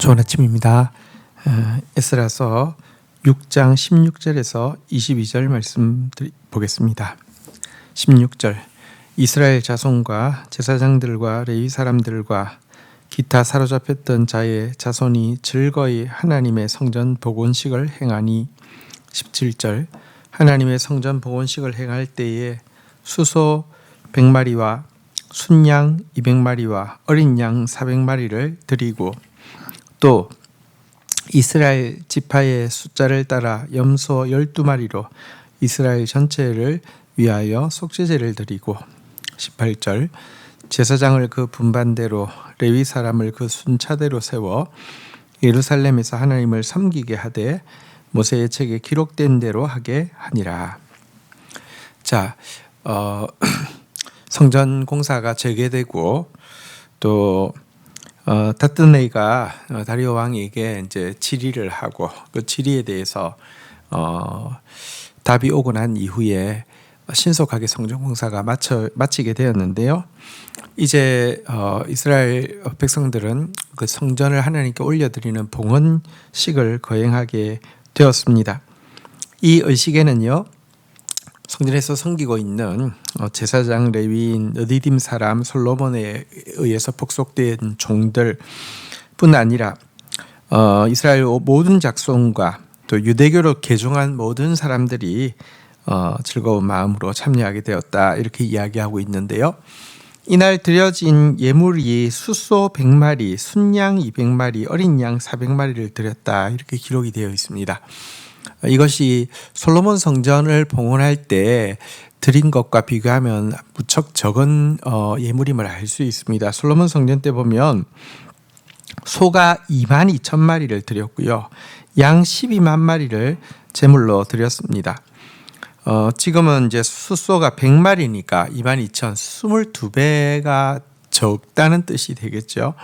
좋은 아침입니다. 어, 에스라서 6장 16절에서 22절 말씀 보겠습니다. 16절 이스라엘 자손과 제사장들과 레위 사람들과 기타 사로잡혔던 자의 자손이 즐거이 하나님의 성전 복원식을 행하니 17절 하나님의 성전 복원식을 행할 때에 수소 100마리와 순양 200마리와 어린 양 400마리를 드리고 또 이스라엘 지파의 숫자를 따라 염소 12마리로 이스라엘 전체를 위하여 속죄제를 드리고 18절 제사장을 그 분반대로 레위 사람을 그 순차대로 세워 예루살렘에서 하나님을 섬기게 하되 모세의 책에 기록된 대로 하게 하니라. 자, 어, 성전 공사가 재개되고 또 어, 타뜨네이가 어, 다리오 왕에게 이제 질의를 하고 그 질의에 대해서 어, 답이 오고 난 이후에 신속하게 성전 공사가 마쳐 마치게 되었는데요. 이제 어, 이스라엘 백성들은 그 성전을 하나님께 올려드리는 봉헌식을 거행하게 되었습니다. 이 의식에는요. 성전에서 섬기고 있는 어, 제사장 레위인 느디딤 사람 솔로몬에 의해서 복속된 종들뿐 아니라 어, 이스라엘 모든 작송과 또 유대교로 개종한 모든 사람들이 어, 즐거운 마음으로 참여하게 되었다 이렇게 이야기하고 있는데요. 이날 드려진 예물이 수소 100마리, 순양 200마리, 어린 양 400마리를 드렸다 이렇게 기록이 되어 있습니다. 이것이 솔로몬 성전을 봉헌할 때 드린 것과 비교하면 무척 적은 어, 예물임을 알 수 있습니다. 솔로몬 성전 때 보면 소가 2만 2천 마리를 드렸고요. 양 12만 마리를 제물로 드렸습니다. 어, 지금은 이제 수소가 100마리니까 2만 2천 22배가 적다는 뜻이 되겠죠.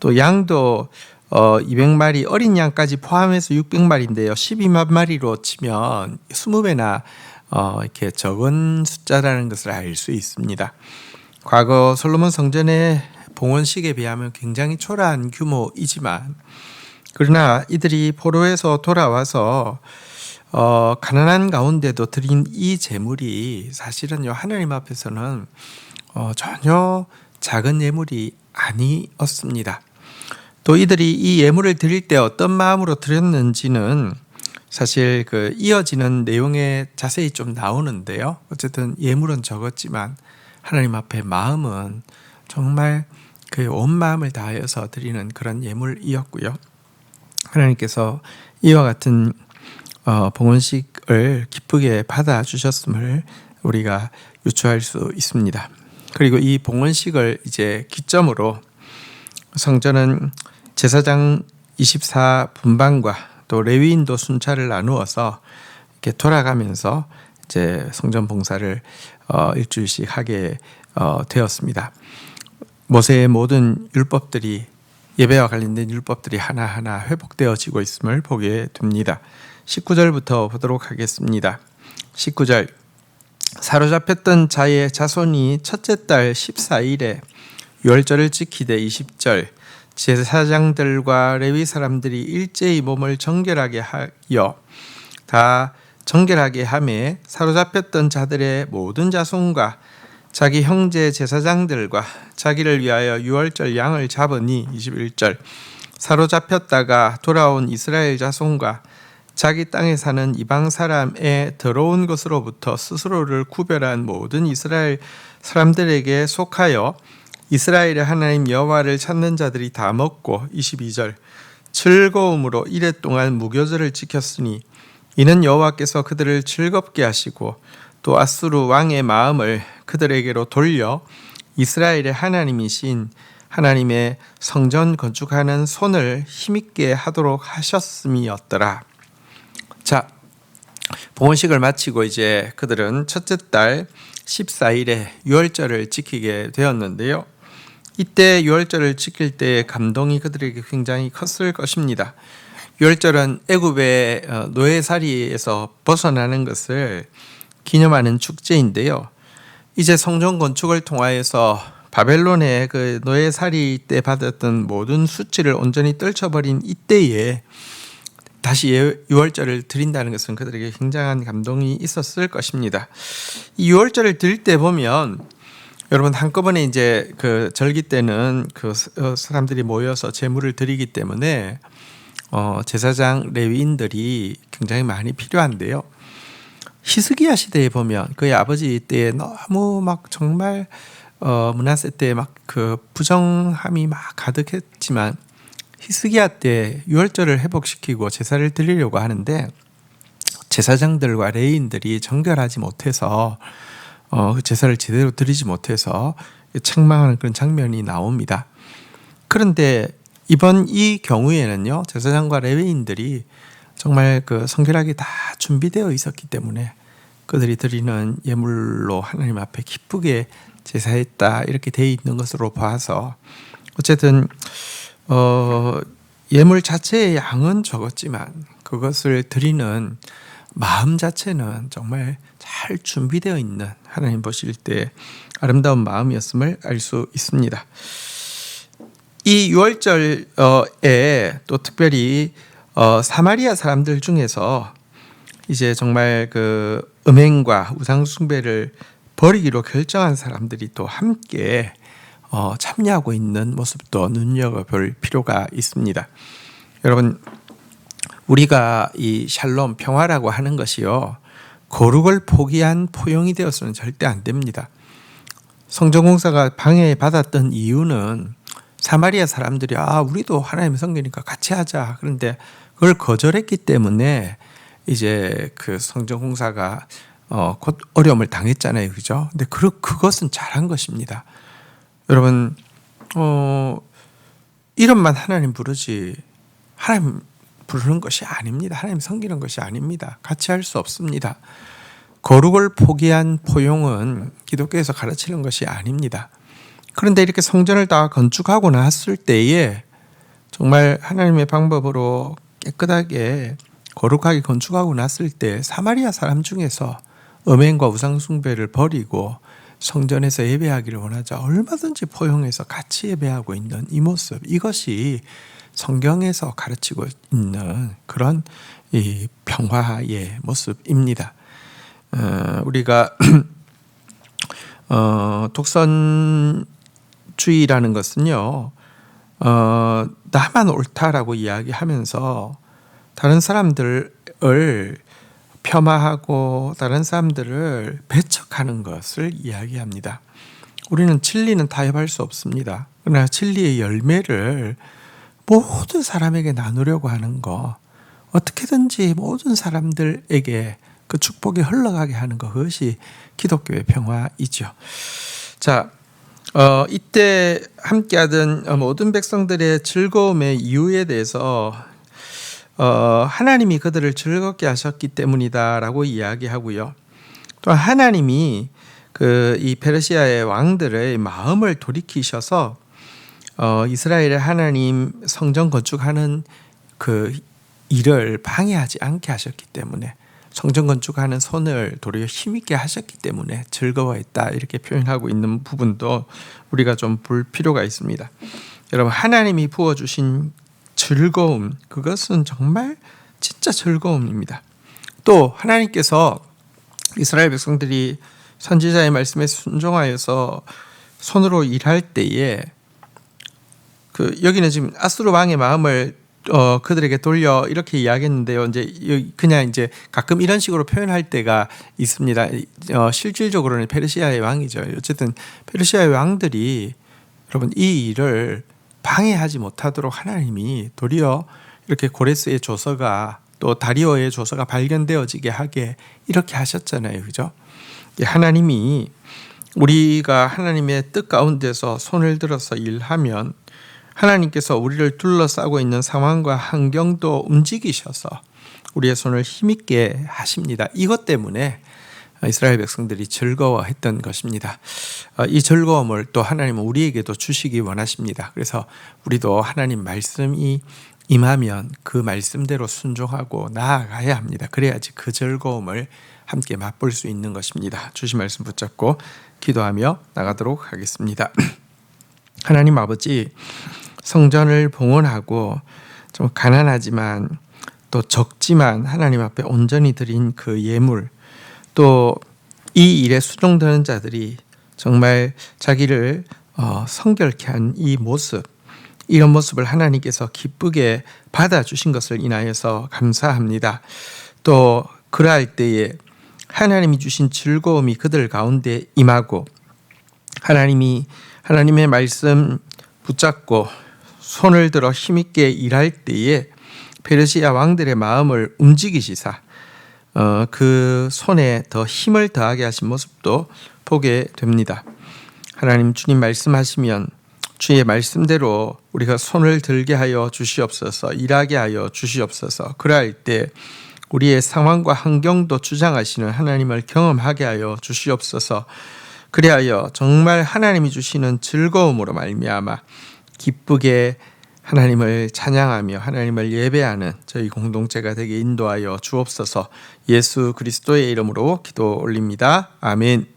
또 양도 어, 200마리 어린 양까지 포함해서 600마리인데요. 12만 마리로 치면 20배나 어, 이렇게 적은 숫자라는 것을 알 수 있습니다. 과거 솔로몬 성전의 봉헌식에 비하면 굉장히 초라한 규모이지만 그러나 이들이 포로에서 돌아와서 어, 가난한 가운데도 드린 이 재물이 사실은요 하나님 앞에서는 어, 전혀 작은 예물이 아니었습니다. 또 이들이 이 예물을 드릴 때 어떤 마음으로 드렸는지는 사실 그 이어지는 내용에 자세히 좀 나오는데요. 어쨌든 예물은 적었지만 하나님 앞에 마음은 정말 그 온 마음을 다하여서 드리는 그런 예물이었고요. 하나님께서 이와 같은 어, 봉헌식을 기쁘게 받아 주셨음을 우리가 유추할 수 있습니다. 그리고 이 봉헌식을 이제 기점으로 성전은 제사장 24분반과 또 레위인도 순찰을 나누어서 이렇게 돌아가면서 이제 성전 봉사를 어, 일주일씩 하게 어, 되었습니다. 모세의 모든 율법들이 예배와 관련된 율법들이 하나하나 회복되어지고 있음을 보게 됩니다. 19절부터 보도록 하겠습니다. 19절 사로잡혔던 자의 자손이 첫째 달 14일에 유월절을 지키되 20절. 제사장들과 레위 사람들이 일제히 몸을 정결하게 하여 다 정결하게 함에 사로잡혔던 자들의 모든 자손과 자기 형제 제사장들과 자기를 위하여 유월절 양을 잡으니 21절. 사로잡혔다가 돌아온 이스라엘 자손과 자기 땅에 사는 이방 사람의 더러운 것으로부터 스스로를 구별한 모든 이스라엘 사람들에게 속하여 이스라엘의 하나님 여호와를 찾는 자들이 다 먹고 22절 즐거움으로 이래 동안 무교절을 지켰으니 이는 여호와께서 그들을 즐겁게 하시고 또 아수르 왕의 마음을 그들에게로 돌려 이스라엘의 하나님이신 하나님의 성전 건축하는 손을 힘있게 하도록 하셨음이었더라. 자, 봉헌식을 마치고 이제 그들은 첫째 달 14일에 유월절을 지키게 되었는데요. 이때 유월절을 지킬 때 감동이 그들에게 굉장히 컸을 것입니다. 유월절은 애굽의 어, 노예살이에서 벗어나는 것을 기념하는 축제인데요. 이제 성전 건축을 통하여서 바벨론의 그 노예살이 때 받았던 모든 수치를 온전히 떨쳐버린 이때에 다시 예- 유월절을 드린다는 것은 그들에게 굉장한 감동이 있었을 것입니다. 이 유월절을 드릴 때 보면 여러분 한꺼번에 이제 그 절기 때는 그 스- 어, 사람들이 모여서 제물을 드리기 때문에 어 제사장 레위인들이 굉장히 많이 필요한데요. 히스기야 시대에 보면 그의 아버지 때에 너무 막 정말 어 문하세 때 막 그 부정함이 막 가득했지만 히스기야 때 유월절을 회복시키고 제사를 드리려고 하는데 제사장들과 레인들이 정결하지 못해서 어, 그 제사를 제대로 드리지 못해서 책망하는 그런 장면이 나옵니다. 그런데 이번 이 경우에는요 제사장과 레위인들이 정말 그 성결하게 다 준비되어 있었기 때문에 그들이 드리는 예물로 하나님 앞에 기쁘게 제사했다 이렇게 돼 있는 것으로 봐서 어쨌든 어, 예물 자체의 양은 적었지만 그것을 드리는 마음 자체는 정말 잘 준비되어 있는 하나님 보실 때 아름다운 마음이었음을 알 수 있습니다. 이 유월절에 또 특별히 어, 사마리아 사람들 중에서 이제 정말 그 음행과 우상 숭배를 버리기로 결정한 사람들이 또 함께 어, 참여하고 있는 모습도 눈여겨볼 필요가 있습니다. 여러분 우리가 이 샬롬 평화라고 하는 것이요 거룩을 포기한 포용이 되어서는 절대 안 됩니다. 성전공사가 방해받았던 이유는 사마리아 사람들이 아 우리도 하나님의 성기니까 같이 하자 그런데 그걸 거절했기 때문에 이제 그 성전공사가 어, 곧 어려움을 당했잖아요, 그죠? 근데 그 그것은 잘한 것입니다. 여러분 어 이름만 하나님 부르지 하나님 부르는 것이 아닙니다. 하나님 섬기는 것이 아닙니다. 같이 할 수 없습니다. 거룩을 포기한 포용은 기독교에서 가르치는 것이 아닙니다. 그런데 이렇게 성전을 다 건축하고 났을 때에 정말 하나님의 방법으로 깨끗하게 거룩하게 건축하고 났을 때 사마리아 사람 중에서 음행과 우상 숭배를 버리고 성전에서 예배하기를 원하자 얼마든지 포용해서 같이 예배하고 있는 이 모습 이것이 성경에서 가르치고 있는 그런 이 평화의 모습입니다. 어, 우리가 어, 독선주의라는 것은요, 어, 나만 옳다라고 이야기하면서 다른 사람들을 폄하하고 다른 사람들을 배척하는 것을 이야기합니다. 우리는 진리는 타협할 수 없습니다. 그러나 진리의 열매를 모든 사람에게 나누려고 하는 거, 어떻게든지 모든 사람들에게 그 축복이 흘러가게 하는 것, 그것이 기독교의 평화이죠. 자, 어, 이때 함께하던 모든 백성들의 즐거움의 이유에 대해서 어, 하나님이 그들을 즐겁게 하셨기 때문이다라고 이야기하고요. 또 하나님이 그 이 페르시아의 왕들의 마음을 돌이키셔서 어, 이스라엘의 하나님 성전 건축하는 그 일을 방해하지 않게 하셨기 때문에 성전 건축하는 손을 도리어 힘있게 하셨기 때문에 즐거워했다 이렇게 표현하고 있는 부분도 우리가 좀 볼 필요가 있습니다. 여러분 하나님이 부어 주신 즐거움 그것은 정말 진짜 즐거움입니다. 또 하나님께서 이스라엘 백성들이 선지자의 말씀에 순종하여서 손으로 일할 때에 그 여기는 지금 아수르 왕의 마음을 어 그들에게 돌려 이렇게 이야기했는데요. 이제 그냥 이제 가끔 이런 식으로 표현할 때가 있습니다. 어 실질적으로는 페르시아의 왕이죠. 어쨌든 페르시아의 왕들이 여러분 이 일을 방해하지 못하도록 하나님이 도리어 이렇게 고레스의 조서가 또 다리오의 조서가 발견되어지게 하게 이렇게 하셨잖아요. 그죠? 하나님이 우리가 하나님의 뜻 가운데서 손을 들어서 일하면 하나님께서 우리를 둘러싸고 있는 상황과 환경도 움직이셔서 우리의 손을 힘있게 하십니다. 이것 때문에 이스라엘 백성들이 즐거워했던 것입니다. 어, 이 즐거움을 또 하나님은 우리에게도 주시기 원하십니다. 그래서 우리도 하나님 말씀이 임하면 그 말씀대로 순종하고 나아가야 합니다. 그래야지 그 즐거움을 함께 맛볼 수 있는 것입니다. 주신 말씀 붙잡고 기도하며 나가도록 하겠습니다. 하나님 아버지 성전을 봉헌하고 좀 가난하지만 또 적지만 하나님 앞에 온전히 드린 그 예물 또 이 일에 수종되는 자들이 정말 자기를 어, 성결케 한 이 모습 이런 모습을 하나님께서 기쁘게 받아주신 것을 인하여서 감사합니다. 또 그러할 때에 하나님이 주신 즐거움이 그들 가운데 임하고 하나님이 하나님의 말씀 붙잡고 손을 들어 힘있게 일할 때에 페르시아 왕들의 마음을 움직이시사 어, 그 손에 더 힘을 더하게 하신 모습도 보게 됩니다. 하나님 주님 말씀하시면 주의 말씀대로 우리가 손을 들게 하여 주시옵소서 일하게 하여 주시옵소서 그러할 때 우리의 상황과 환경도 주장하시는 하나님을 경험하게 하여 주시옵소서 그리하여 정말 하나님이 주시는 즐거움으로 말미암아 기쁘게 하나님을 찬양하며 하나님을 예배하는 저희 공동체가 되게 인도하여 주옵소서 예수 그리스도의 이름으로 기도 올립니다. 아멘.